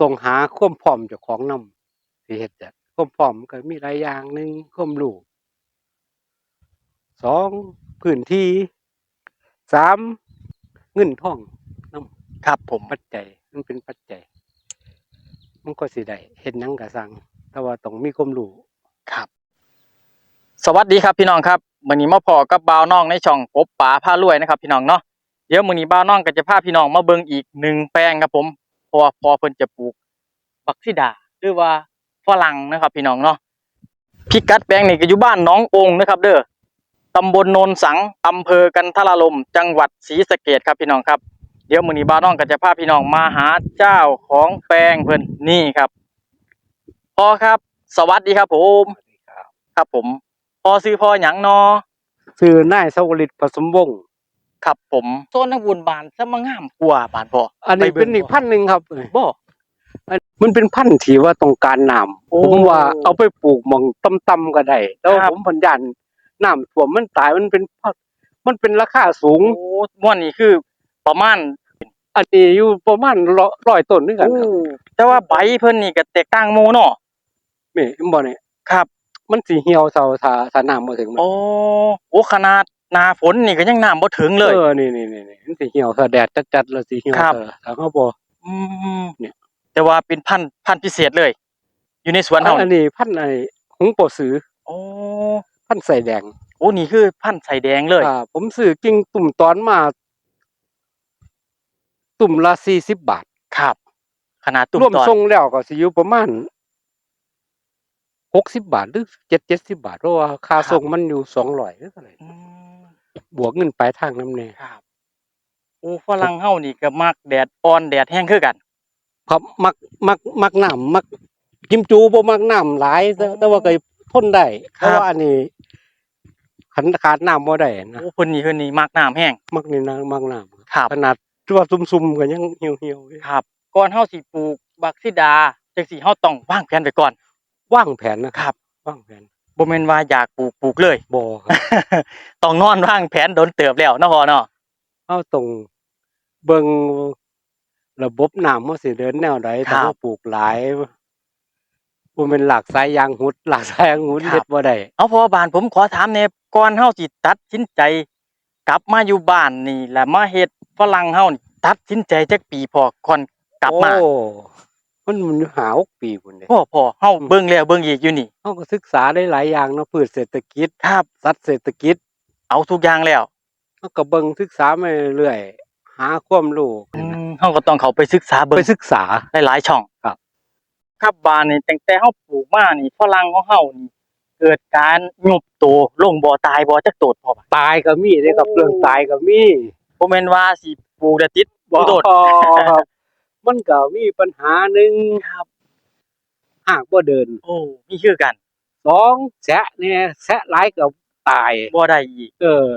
ต้องหาความพร้อมเจ้าของนำสิเฮ็ดอะความพร้อมก็มีหลายอย่างหนึ่งความรู้สองพื้นที่สามเงินทองครับผมปัจจัยมันเป็นปัจจัยมันก็สิได้เฮ็ดหยังก็สั่งแต่ว่าต้องมีความรู้ครับ สวัสดีครับพี่น้องครับวันนี้มาพอกับบ่าวน้องในช่องกบป๋าผ้ารวยนะครับ พี่น้องเนาะเดี๋ยวมื้อนี้บ่าวน้องก็จะพาพี่น้องมาเบิ่งอีกหนึ่งแปลงครับผม เพราะว่าพอเพิ่นจะปลูกบักซิดาหรือว่าฝรั่งนะครับพี่น้องเนาะพิกัดแปลงนี่ก็อยู่บ้านหน้ององค์นะครับ เด้อตำบลโนนสังอำเภอกันทรลม จังหวัดศรีสะเกษครับพี่น้องครับเดี๋ยวมื้อนี้บ่าวน้องก็จะพาพี่น้องมาหาเจ้าของแปลงเพิ่นนี่ครับพ่อครับ สวัสดีครับผมสวัสดีครับครับผมพอซื้อพอหยังเนอชื่อนายสวริตผสมวงศ์ ครับผมโซนนักบุญบานซะมางามกว่าบานพออันนี้ไปเบิ่งเป็นอีกบ่พันธุ์หนึ่งครับบ่อันมันเป็นพันธุ์ที่ว่าต้องการน้โอ้ำผมว่าเอาไปปลูกหมองต่ำๆก็ได้แล้วครับ ผมพันยันน้ำท่วมมันตายมันเป็นพันธุ์มันเป็นราคาสูง โอ้ม่วนนี่คือประมาณอันนี้อยู่ประมาณร้อยร้อยต้นด้วยกันครับแต่ว่าใบเพิ่นนี่ก็แตกต่างหมู่เนาะ นี่เห็นบ่เนี่ยครับ มันสีเหี่ยวเซาถ้าถ้าน้ำบ่ถึงมันโอ้โอ้ขนาด หน้าฝนนี่ก็ยังน้ำบ่ถึงเลย เออนี่นี่นี่นี่มันสีเหี่ยวถ้าแดดจัดๆแล้วสีเหี่ยวครับเออถ้าเขาบ่ อืมเนี่ย แต่ว่าเป็นพันธุ์พันธุ์พิเศษเลย อยู่ในสวนเฮาอันนี่นี้พันธุ์ไอ้หงส์โปสือโอ้พันธุ์ใส่แดงโอ้นี่คือพันธุ์ใส่แดงเลย อ่าผมซื้อกิ่งตุ่มตอนมา ตุ่มละ40บาท ครับ ขนาดตุ่มรวมตอนส่งแล้วก็สิอยู่ประมาณ60บาทหรือ7 70บาทเพราะว่าค่าส่งมันอยู่200หรือเท่าไหร่อืม บวกเงินปลายทางนำแน่ครับ โอ้ฝรั่งเฮานี่ก็มักแดดอ่อนแดดแห้งคือกัน ครับมักมักมักน้ำมักกิมจูบ่มักน้ำหลายแต่แต่ว่าก็ทนได้เพครับราะว่าอันนี้ขันขาดน้ำบ่ได้นะโอ้เพิ่นนี่เพิ่นนี่มักน้ำแห้งมักนี่นะมักน้ำครับขนาดตัวซุ่มๆก็ยังเหี่ยวๆอยู่ครับก่อนเฮาสิปลูกบักซิดาจังสิเฮาต้องวางแผนไว้ก่อนวางแผนนะครับวางแผน บ่แม่นว่าอยากปลูกปลูกเลยบ่ครับ ต้องนอนวางแผนโดนเติบแล้วเนาะพ่อเนาะเฮาต้องเบิ่งระบบน้ำว่าสิเดินแนวใดถ้าเราปลูกหลายบ่แม่นหลากสายยางหุด หลากสายยางหุดเฮ็ดบ่ได้เอาพ่อบานผมขอถามแหน่ก่อนเฮาสิตัดสินใจ กลับมาอยู่บ้านนี่แล้วมาเฮ็ดฝรั่งเฮานี่ตัดสินใจจักปีพอก่อนกลับมาโอ้ มันมันหาหกปีพุ่นเด้พ่อพ่อเฮาเบิ่งแล้วเบิ่งอีกอยู่นี่เขาก็ศึกษาได้หลายอย่างเนาะพืชเศรษฐกิจครับสัตว์เศรษฐกิจเอาทุกอย่างแล้วเขาก็เบิ่งศึกษามาเรื่อยๆหาความรู้อืมเฮาก็ต้องเข้าไปศึกษาเบิ่ไปงศึกษาหลายๆช่องครับ ครับบานนี่ตั้งแต่เฮาปลูกมานี่ฝรั่งของเฮานี่เกิดการยุบโตลงบ่ตายบ่จักโตดพ่อบ่ตายก็มีเด้ครับโอ้เรื่องตายก็มีบ่แม่นว่าสิปลูกแล้วติดบ่โดดครับ มันก็มีปัญหาหนึ่งครับหากบ่เดินโอ้มีคือกันสองแสะเนี่ยแสะหลายก็ตาย บ่ได้อีกเออ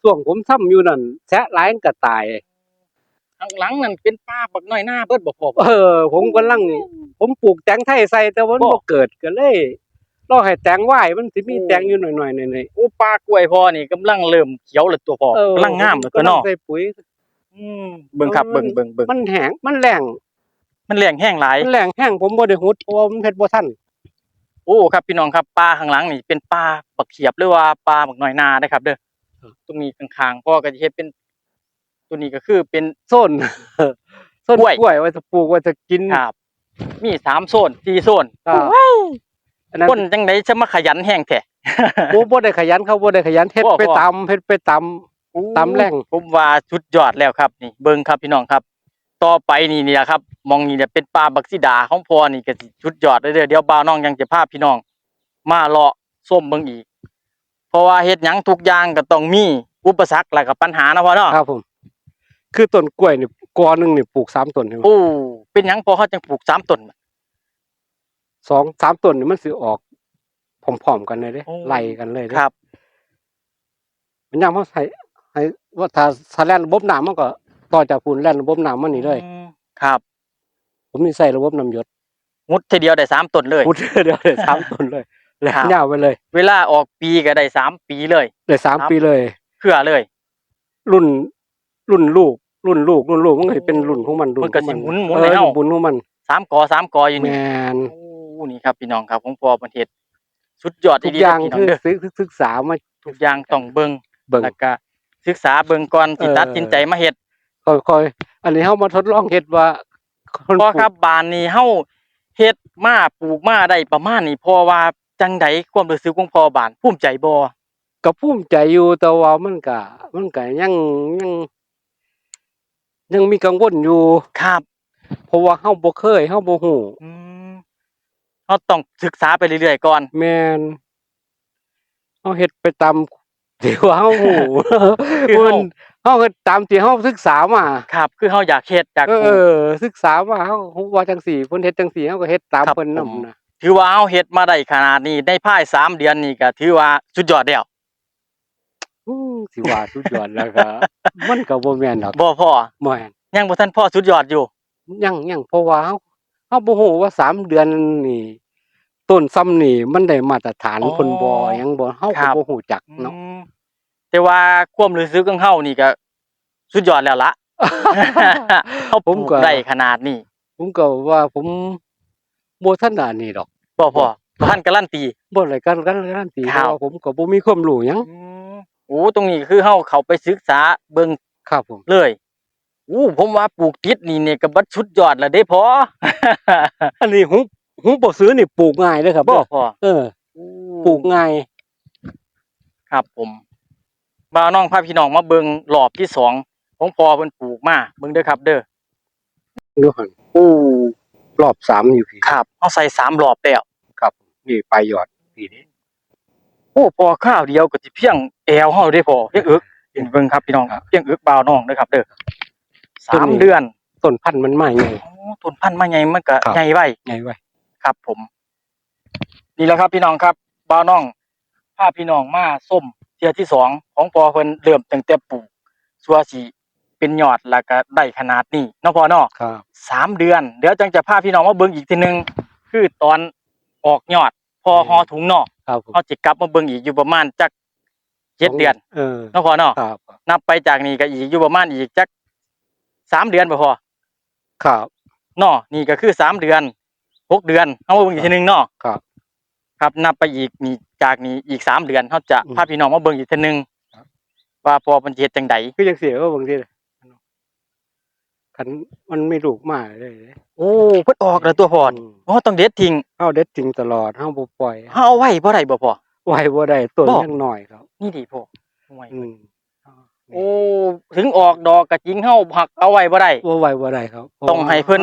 ช่วงผมทำอยู่นั่นแสะหลายก็ตายข้างหลังนั่นเป็นป่าบักน้อยหน้าเบิดบ่พ่อบ่เออ ผมกำลัง ผมปลูกแตงไทยใส่แต่ว่ามันบ่บ่เกิดก็เลยรอให้แตงไหวมันสิมีโอ้แตงอยู่หน่อยๆหน่อยโอ้ป่ากล้วยพ่อนี่กำลังเริ่มเขียวแล้วตัวพ่อๆเออกำลังงามแล้วตัวเนาะกำลังใส่ปุ๋ย อืมเบิ่งครับเบิ่งเบิ่งเบิ่งมันแห้งมันแรงมันแรงแห้งหลายมันแรงแห้งผมบ่ได้หุดเพราะว่ามันเฮ็ดบ่ทันโอ้ครับพี่น้องครับป่าข้างหลังนี่เป็นป่าบักเขียบหรือว่าป่าบักน้อยหน้านะครับ เด้อตรงนี้ข้างๆพ่อก็จะเฮ็ดเป็น ตัวนี้ก็คือเป็นส้นส้นกล้วยกล้วยว่าจะปลูกว่าจะกินครับ มีสามโซนสี่โซนอ่าอันนั้นคนจังไดจะมาขยันแห้งแท้ผมบ่ได้ขยันเขาบ่ได้ขยันเฮ็ดบ่ไปบ่ตามเฮ็ดไปตาม ตามแรงผมว่าสุดยอดแล้วครับนี่เบิ่งครับพี่น้องครับ ต่อไปนี่เนี่ยครับมองนี่เนี่ยเป็นป่าบักซิดาของพ่อนี่ก็สิสุดยอดเลยเด้อเดี๋ยวบ่าวน้องยังจะพาพี่น้อง มาเลาะส้มเบิ่งอีก เพราะว่าเฮ็ดหยังทุกอย่างก็ต้องมีอุปสรรคและก็ปัญหานะพ่อเนาะครับผม คือต้นกล้วยนี่กอหนึงนี่ปลูกสามต้นใช่ไหมโอ้เป็นหยังพอเขาจังปลูกสามต้น สองสามต้นนี่มันสิออกพร้อมๆกันเลยเด้โอ้ ไล่กันเลยเด้ครับ มันยามเฮาใส่ ให้ว่าถ้าถ้าแล่นระบบน้ำมันก็ต่อจากพุ่นแล่นระบบน้ำมันนี่เลย อืมครับผมนี่ใส่ระบบน้ำหยศมุดทีเดียวได้สามต้นเลย พุดเดียวได้สามต้นเลยแล้วครับ ยาวไปเลยเวลาออกปีก็ได้สามปีเลยได้สามครับปีเลย เพื่อเลย รุ่น รุ่นลูก รุ่นลูก รุ่นลูกมันก็สิเป็นรุ่นของมันรุ่มันก็สิหมุนหมุนเอให้อเฮาบุญของมันสามกอสามกออยู่แมนี่นโอ้นี่ครับพี่น้องครับของพ่อประเทศสุดยอดทุกดีอย่างพี่น้องคือเด้อศึกศึกษามาทุกอย่างต้องเบิ่งเบิ่งแล้วก็ ศึกษาเบิ่งก่อนสิเออตัดสินใจมาเฮ็ดค่อยๆอันนี้เฮามาทดลองเฮ็ดว่าคนพอปลูกครับบานนี้เฮาเฮ็ดมาปลูกมาได้ประมาณนี้พอว่าจังไดความรู้สึกของพ่อบานภูมิใจบ่ก็ภูมิใจอยู่แต่ว่ามันก็มันก็ยังยังยังมีกังวลอยู่ครับ เพราะว่าเฮาบ่เคยเฮาบ่ฮู้อืมเฮาต้องศึกษาไปเรื่อยๆก่อนแม่นเฮาเฮ็ดไปตาม ที่ว่าเฮาฮู้ คือเฮามันเฮาเฮ็ดตามที่เฮาศึกษามา ครับ คือเฮาอยากเฮ็ด อยากเอปลูก อ ศึกษามาเฮาฮู้ว่าจังซี่เพิ่นเฮ็ดจังซี่เฮาก็เฮ็ดตามครับเพิ่นผมนำนะถือว่าเฮาเฮ็ดมาได้ขนาดนี้ได้ภายสามเดือนนี่ก็ถือว่าสุดยอดแล้ว อือ สิว่าสุดยอดแล้วก็ มันก็บ่แม่นดอก บ่พอแม่น ยังบ่ทันพอสุดยอดอยู่ ยัง ยัง เพราะว่าเฮาเฮาบ่ฮู้ว่าสามเดือนนี่ ต้นซ้ำนี่มันได้มาตรฐานอ๋อเพิ่นบ่หยังบ่เฮาครัก็บ บ่ฮู้จักเนาะ อืมแต่ว่าความรู้สึกของเฮานี่ก็สุดยอดแล้วล่ะเฮาปผลูมกก็ ได้ขนาดนี้ผมก็ว่าผมบ่ทันได้นี่ดอก บ่พอท่านการันตี บ่ได้กันกันการันตีคเพรับ ราะว่าผมก็บ่มีความรู้หยังอืมโอ้ตรงนี้คือเฮาเข้าไปศึกษาเบิ่งครับผม เลยอู้ผมว่าปลูกติดนี่เนี่ยก็บัดสุดยอดแล้วเด้พอ อันนี้หุบ หุบบ่ซื้อนี่ปลูกง่ายเด้อครับบ่เด้อพอเออปลูกง่าย ครับผมบ่าวน้องพาพี่น้องมาเบิ่งรอบที่สองของพอเพิ่นปลูกมาเบิ่งเด้อครับ เด้อดูหั่นโอ้รอบสามอยู่พี่ครับเฮาใส่สามรอบแล้วครับนี่ปลายยอดพี่นี่โอ้พอข้าวเดียวก็สิเพียงแอวเฮาได้พอเพียงอึกเห็นเบิ่งครับพี่น้องเพียงอึกบ่าวน้องเด้อครับ เด้อสามเดือนต้นพันธุ์มันมาใหญ่โอ้ต้นพันธุ์มาใหญ่มันก็ครับใหญ่ไว้ใหญ่ไว้ ครับผม นี่แหละครับพี่น้องครับบ่าวน้องพาพี่น้องมาส้มเทียที่สองของพอเพิ่นเริ่มตั้งแต่ปลูกสัวสิเป็นยอดแล้วก็ได้ขนาดนี้เนาะพอเนาะครับสามเดือน เดี๋ยวจังจะพาพี่น้องมาเบิ่งอีกทีหนึง คือตอนออกยอด พอหอถุงเนาะครับผมเฮาสิกลับมาเบิ่งอีกอยู่ประมาณจักเจ็ดเดือนเออเนาะพอเนาะครับนับไปจากนี้ก็อีกอยู่ประมาณอีกจักสามเดือนบ่พอครับเนาะนี่ก็คือสามเดือน หกเดือนเฮามาเบิ่งอีกทีหนึงเนาะครับ ครับนับไปอีกนี่จากนี้อีกสามเดือนเขาจะอืมพาพี่น้องมาเบิ่งอีกเทีนึงครับ ว่าพอมันสิเฮ็ดจังใดคือจังซี่ก็บางทีคันมันมีลูกมาเลยโอ้เพิ่นออกแล้วตัวพอมโอ้ต้องเด็ดทิ้งเฮาเด็ดจริงตลอดเฮาบ่ปล่อยเฮาเอาไว้บ่ได้บ่พอ ไว้บ่ได้ต้นบ่ ยังน้อยครับ นี่ดิพ่อเอาไว้อืมโอ้ถึงออกดอกก็จริงเฮาหักเอาไว้บ่ได้ บ่ไว้บ่ได้ครับเพราะต้องให้เพิ่น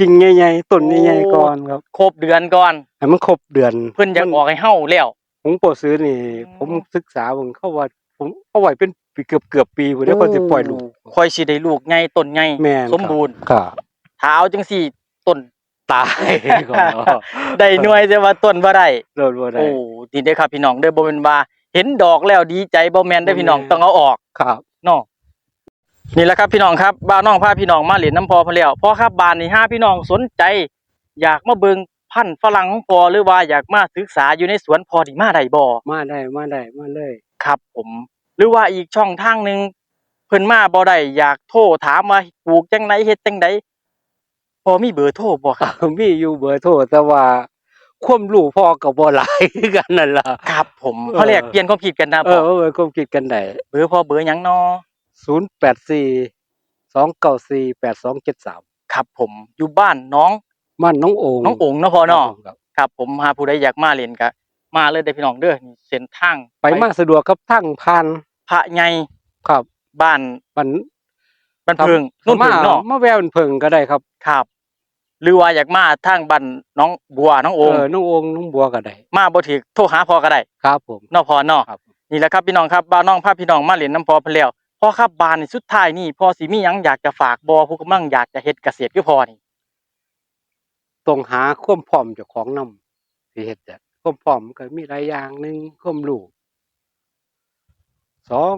จริงใหญ่ๆต้นใหญ่โอ้ๆก่อนครับครบเดือนก่อนให้มันครบเดือนเพิ่นอยากออกให้เฮาแล้วผมบ่ซื้อนี่อืมผมศึกษาเบิ่งเขาว่าผมเอาไว้เป็นปีเกือบเกือบๆปีพุ่นเด้อเพิ่นสิปล่อยลูกค่อยสิได้ลูกใหญ่ต้นใหญ่แม่นสมบูรณ์ครับถ้าเอาจังซี่ต้นตายก่อนได้หน่วยแต่ว่าต้นบ่ได้โดนบ่ได้โอ้ดีเด้อครับพี่น้องเด้อบ่แม่นว่าเห็นดอกแล้วดีใจบ่แม่นเด้อพี่น้องบ่แม่นต้องเอาออกครับเนาะ นี่แหละครับพี่น้องครับบ้านน้องพาพี่น้องมาเล่นน้ำพอพอแล้วพอครับบ้านนี้ห้าพี่น้องสนใจ อยากมาเบิ่งพันธุ์ฝรั่งของพอหรือว่าอยากมาศึกษาอยู่ในสวนพอดีมาได้บ่มาได้มาได้มาเลยครับ ผม หรือว่าอีกช่องทางหนึงเพิ่นมาบ่ได้อยากโทรถามว่าปลูกจังไดเฮ็ดจังไดพอมีเบอร์โทรบ่ครับมีอยู่เบอร์โทรแต่ว่าความรู้พ่อก็บ่หลายคือกันนั่นล่ะครับ ผมเออเขาแลกเปลี่ยนความคิดกันนะเอพ่ออเออความคิดกันได้เบอร์พอเบอร์หยังเนาะ 084 294 8273 ครับผมอยู่บ้านน้องบ้านน้องโองน้องโองเนาะพ่อเนาะครับครับ ผมหาผู้ใดอยากมาเล่นก็มาเลยเด้อพี่น้องเด้อนี่เส้นทางไปมาสะดวกครับทั้งผ่านพระใหญ่ครับบ้านบ้านบ้านเพิงนุ่นมาเพิงเนาะมาแววเป็นเพิงก็ได้ครับครับหรือว่าอยากมาทางบ้านน้องบัวน้องโอเอมอน้องโองน้องบัวก็ได้ มาบ่ถือโทรหาพอก็ได้ครับผมเนาะพอเนาะครับนี่แหละครับพี่น้องครับบ้านน้องพาพี่น้องมาเล่นน้ำพอเพิ่นแล้ว พอครับบ้านนี่สุดท้ายนี่พอสิมีหยังอยากจะฝากบ่ผู้กำลังอยากจะเฮ็ดเกษตรคือพอนี่ต้องหาความพร้อมเจ้าของนำสิเฮ็ดจ้ะความพร้อมก็มีหลายอย่างหนึ่งความรู้สอง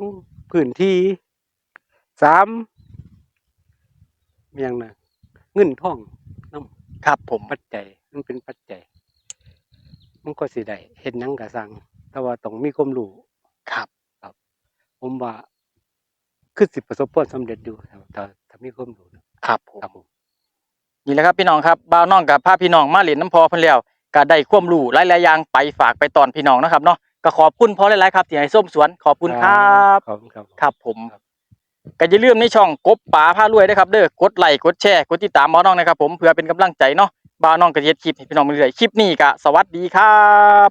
พื้นที่สามมีหยังนะเงินทองครับ ผมปัจจัยมันเป็นปัจจัยมันก็สิได้เฮ็ดหยังก็สั่งแต่ว่าต้องมีความรู้ ครับ ผมว่า คือสิประสบผลสำเร็จอยู่ถ้าถ้าถ้ามีความรู้นะครับผมครับผมนี่แหละครับพี่น้องครับบ่าวน้องกับพาพี่น้องมาเล่นน้ำพอเพิ่นแล้วก็ได้ความรู้หลายๆอย่างไปฝากไปตอนพี่น้องนะครับเนาะก็ขอบคุณพอหลายๆครับที่ให้ส้มสวนขอบคุณครับขอบคุณครับครับผมครับก็อย่าลืมในช่องกบป๋าพารวยด้วยครับเด้อกดไลค์กดแชร์กดติดตามบ่าวน้องนะครับผมเพื่อเป็นกำลังใจเนาะบ่าวน้องก็จะเฮ็ดคลิปให้พี่น้องเรื่อยๆคลิปนี้ก็สวัสดีครับ